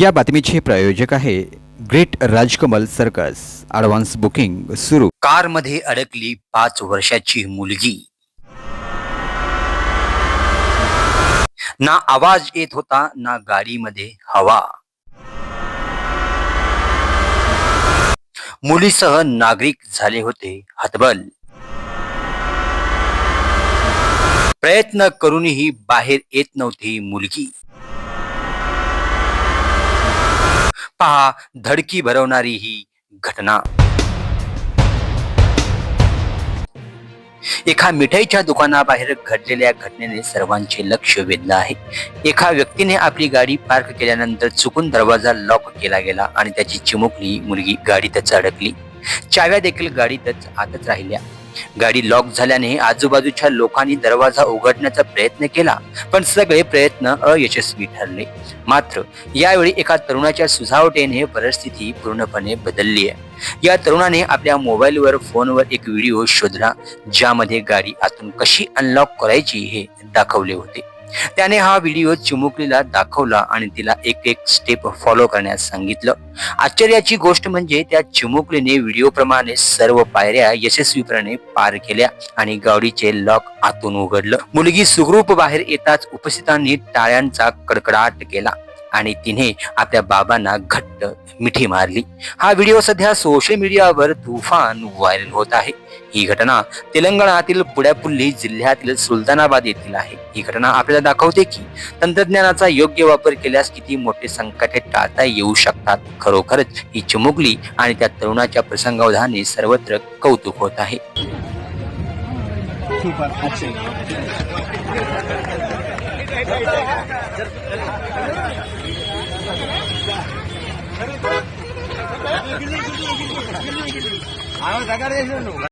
या बातमीचे प्रायोजक आहे great Rajkamal circus. Advance booking सुरू. कारमध्ये अडकली पाच वर्षाची मुलगी. ना आवाज येत होता ना गाडीमध्ये हवा. मुलीसह नागरिक झाले होते हतबल. प्रयत्न करूनही बाहेर येत नव्हती मुलगी. पहा धडकी भरवणारी ही घटना. एका मिठाईच्या दुकानाबाहेर घडलेल्या घटनेने सर्वांचे लक्ष वेधलं आहे. एका व्यक्तीने आपली गाडी पार्क केल्यानंतर चुकून दरवाजा लॉक केला गेला आणि त्याची चिमुकली मुलगी गाडीतच अडकली. चाव्या देखील गाडीतच आतच राहिल्या. गाडी लॉक झाल्याने आजूबाजूच्या लोकांनी दरवाजा उघडण्याचा प्रयत्न केला पण सगळे प्रयत्न अयशस्वी ठरले. मात्र यावेळी एका तरुणाच्या सुझावटेने परिस्थिती पूर्णपणे बदलली आहे. या तरुणाने आपल्या मोबाईलवर फोनवर एक व्हिडिओ शोधला ज्यामध्ये गाडी आतून कशी अनलॉक करायची हे दाखवले होते. त्याने हा व्हिडिओ चिमुकलीला दाखवला आणि तिला एक एक स्टेप फॉलो करण्यास सांगितलं. आश्चर्याची गोष्ट म्हणजे त्या चिमुकलीने व्हिडिओ प्रमाणे सर्व पायऱ्या यशस्वीपणे पार केल्या आणि गावडीचे लॉक आतून उघडलं. मुलगी सुखरूप बाहेर येताच उपस्थितांनी टाळ्यांचा कडकडाट केला. आणि तिने आपल्या बाबांना घट्ट मिठी मारली. हा व्हिडिओ सध्या सोशल मीडियावर तुफान व्हायरल होत आहे. ही घटना तेलंगणातील पुड्यापुल्ली जिल्ह्यातील सुलतानाबाद येथील आहे. ही घटना आपल्याला दाखवते की तंत्रज्ञानाचा योग्य वापर केल्यास किती मोठे संकटे टाळता येऊ शकतात. खरोखरच ही चिमुकली आणि त्या तरुणाच्या प्रसंगावधाने सर्वत्र कौतुक होत आहे. దగ్గర చేసిన నువ్వు.